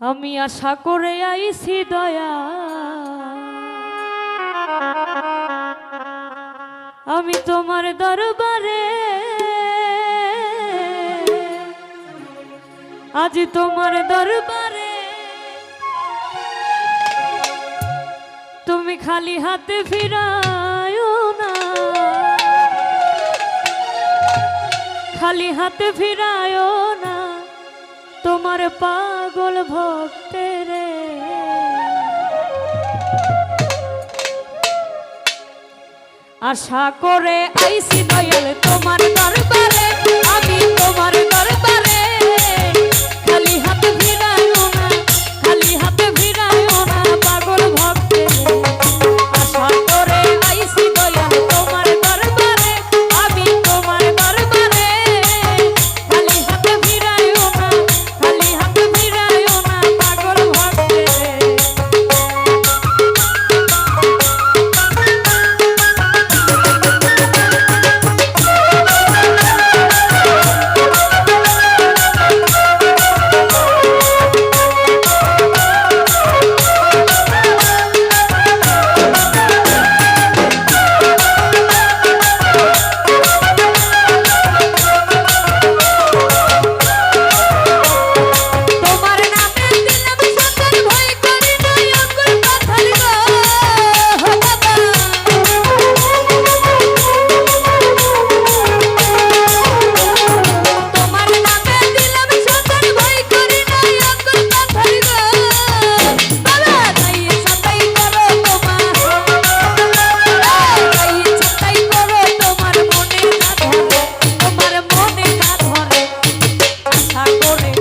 আমি আশা করে আইছি দয়া আমি তোমার দরবারে। আজ তোমার দরবারে। তুমি খালি হাতে ফিরায়ও না। খালি হাতে ফিরায়ও না। তোমার পাগল ভক্তের আশা করে আইসি দয়াল তোমার দরবারে আমি তোমার করে।